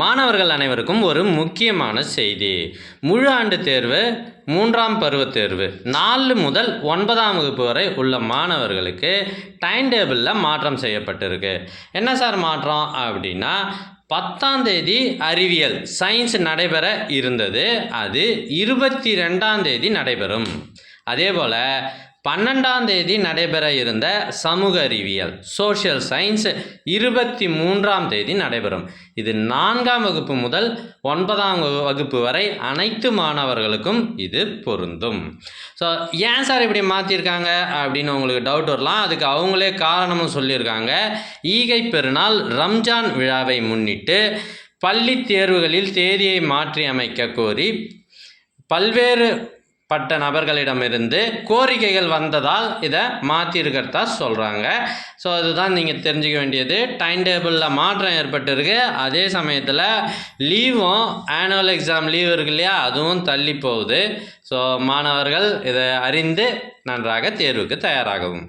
மாணவர்கள் அனைவருக்கும் ஒரு முக்கியமான செய்தி. முழு ஆண்டு தேர்வு மூன்றாம் பருவத் தேர்வு. நாலு முதல் ஒன்பதாம் வகுப்பு வரை உள்ள மாணவர்களுக்கு டைம் டேபிளில் மாற்றம் செய்யப்பட்டிருக்கு. என்ன சார் மாற்றம்? அப்படின்னா பத்தாம் தேதி அறிவியல் சயின்ஸ் நடைபெற இருந்தது. அது இருபத்தி ரெண்டாம் தேதி நடைபெறும். அதே போல் பன்னெண்டாம் தேதி நடைபெற இருந்த சமூக அறிவியல் சோஷியல் சயின்ஸ் இருபத்தி மூன்றாம் தேதி நடைபெறும். இது நான்காம் வகுப்பு முதல் ஒன்பதாம் வகு- வகுப்பு வரை அனைத்து மாணவர்களுக்கும் இது பொருந்தும். ஸோ ஏன் சார் இப்படி மாற்றிருக்காங்க அப்படின்னு உங்களுக்கு டவுட் வரலாம். அதுக்கு அவங்களே காரணமும் சொல்லியிருக்காங்க. ஈகை பெருநாள் ரம்ஜான் விழாவை முன்னிட்டு பள்ளி தேர்வுகளில் தேதியை மாற்றி அமைக்க கோரி பல்வேறு பட்ட நபர்களிடமிருந்து கோரிக்கைகள் வந்ததால் இதை மாற்றிருக்கிறதா சொல்கிறாங்க ஸோ அதுதான் நீங்கள் தெரிஞ்சுக்க வேண்டியது. டைம் டேபிளில் மாற்றம் ஏற்பட்டிருக்கு. அதே சமயத்தில் லீவும் ஆனுவல் எக்ஸாம் லீவ் இருக்கு இல்லையா? அதுவும் தள்ளி போகுது. ஸோ மாணவர்கள் இதை அறிந்து நன்றாக தேர்வுக்கு தயாராகவும்.